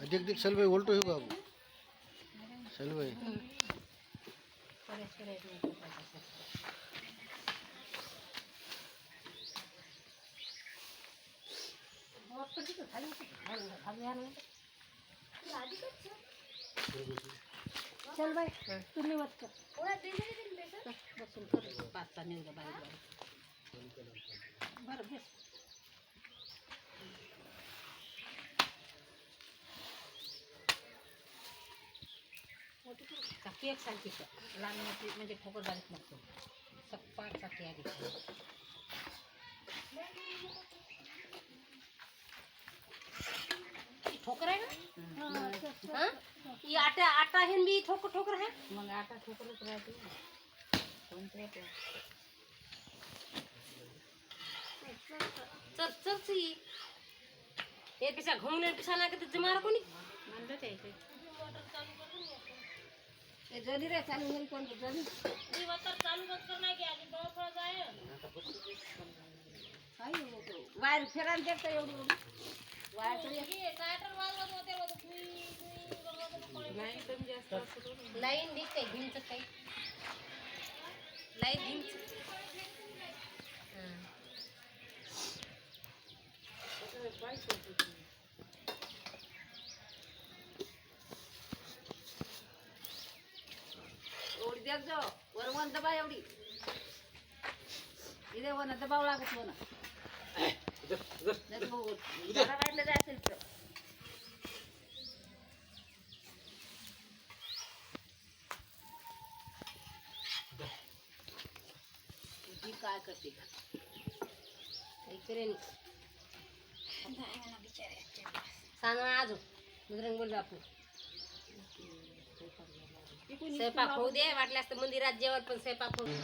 देख देख चल भाई उलटो हो बाबू चल भाई। चल बाई तुम्ही वाटतं कर। पाच सहा निवडं बारीक बारीक बरं बेस का केक सारखी लहान मोठी म्हणजे ठोकर बारीक नको सप्पा साठी आधी ठोकर आहे ना? हा? ही आटा आटा आहे न बी ठोकर ठोकर आहे? मग आटा ठोकरच राहते. कोणते ते? चल चल सी. हे पिसा घुमले पिसा ना कधी जमार कोणी? म्हणलं ते. ते. ते रे चालू होईल कोण. बाहेर फिरायला देत एवढी एवढी बाहेर तरी लाईन काही. लाईन भिंच एवढी त्याच वर वन दबा एवढी. इथे वन दबाव लागत वन तर काय करते? काही करेन सांगा अजून. आज रंग बोललो आपण. स्वयंपाक होऊ दे वाटल्यास तर मंदिरात जेवण पण स्वयंपाक होऊ दे.